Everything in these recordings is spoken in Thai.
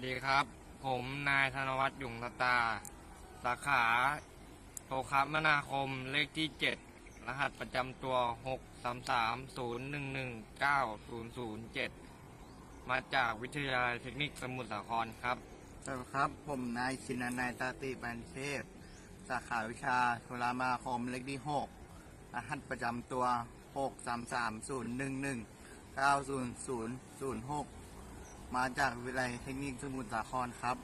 วัสดีครับ ผมนายธนวัฒน์ยุ่งตตา สาขาโทรคมนาคมเลขที่ 7 รหัสประจำตัว 6 3 3 0 1 1 9 0 0 7มาจากวิทยาลัยเทคนิคสมุทรสาครครับ สวัสดีครับ ผมนายชินนายตาติบันเทพสาขาวิชาโทรมาคมเลขที่ 6 รหัสประจำตัว 6 มาจากวิทยาลัยเทคนิคสมุทรสาครครับ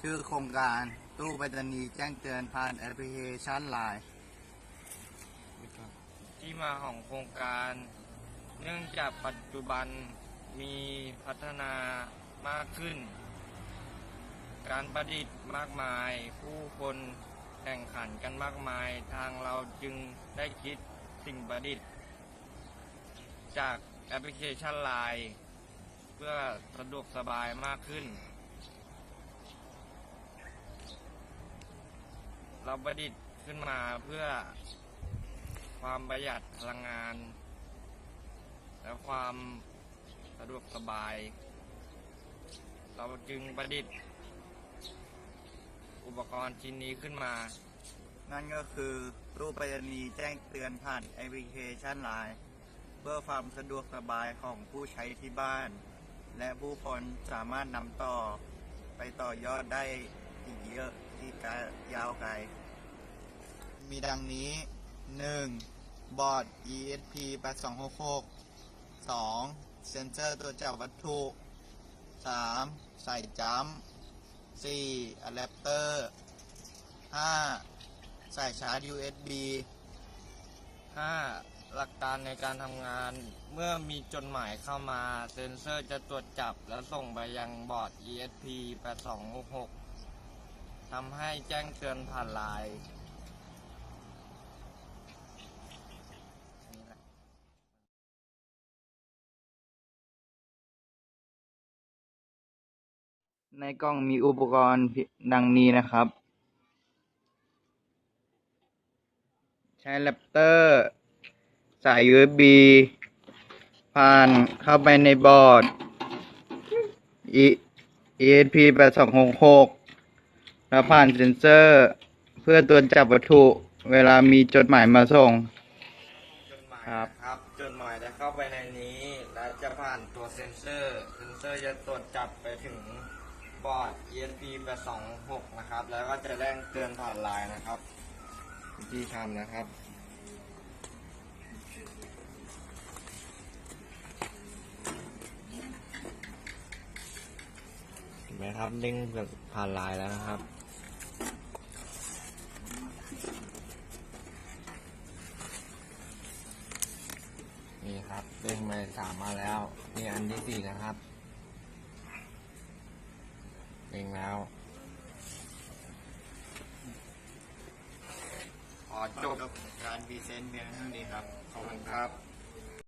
ชื่อโครงการตู้ไปรษณีย์แจ้งเตือนผ่านแอปพลิเคชันไลน์ที่มาของโครงการ เนื่องจากปัจจุบันมีพัฒนามากขึ้น การประดิษฐ์มากมาย ผู้คนแข่งขันกันมากมาย ทางเราจึงได้คิดสิ่งประดิษฐ์ จากแอปพลิเคชันไลน์ พื่อสะดวกสบายมากขึ้น เราประดิษฐ์ขึ้นมาเพื่อความประหยัดพลังงาน และความสะดวกสบาย เราจึงประดิษฐ์อุปกรณ์ชิ้นนี้ขึ้นมา นั่นก็คือตู้ไปรษณีย์แจ้งเตือนผ่านแอปพลิเคชันไลน์เพื่อความสะดวกสบายของผู้ใช้ที่บ้าน และผู้คนสามารถนำต่อไปต่อยอดได้อีกเยอะที่ไกลยาวไกล มีดังนี้ 1. บอร์ด ESP 8266 2. เซนเซอร์ตัวจับวัตถุ 3. ใส่จัมป์ 4. อะแดปเตอร์ 5. ใส่ชาร์จ USB 5. หลักการในการทำงานเมื่อมีจดหมายเข้ามา เซ็นเซอร์จะตรวจจับและส่งไปยังบอร์ด ESP 8266ทำให้แจ้งเตือนผ่านไลน์ในกล้องมีอุปกรณ์ดังนี้นะครับ ใช้แรปเตอร์ สาย USB ผ่านเข้าไปในบอร์ด E- ESP 8266แล้วผ่านเซ็นเซอร์ เพื่อตรวจจับวัตถุเวลามีจดหมายมาส่ง จดหมายครับนะครับ จดหมายจะเข้าไปในนี้ และจะผ่านตัวเซ็นเซอร์ เซ็นเซอร์จะตรวจจับไปถึงบอร์ด ESP 826นะครับ แล้วก็จะแจ้งเตือนผ่านไลน์นะครับวิธีทำนะครับ ไหมครับเด้งผ่านลน์แล้วนะครับ นี่ครับเด้งมาสามมาแล้วนี่อันที่สี่นะครับเด้งแล้วขอจบการพรีเซนต์เพียงเท่านี้ครับ ขอบคุณครับ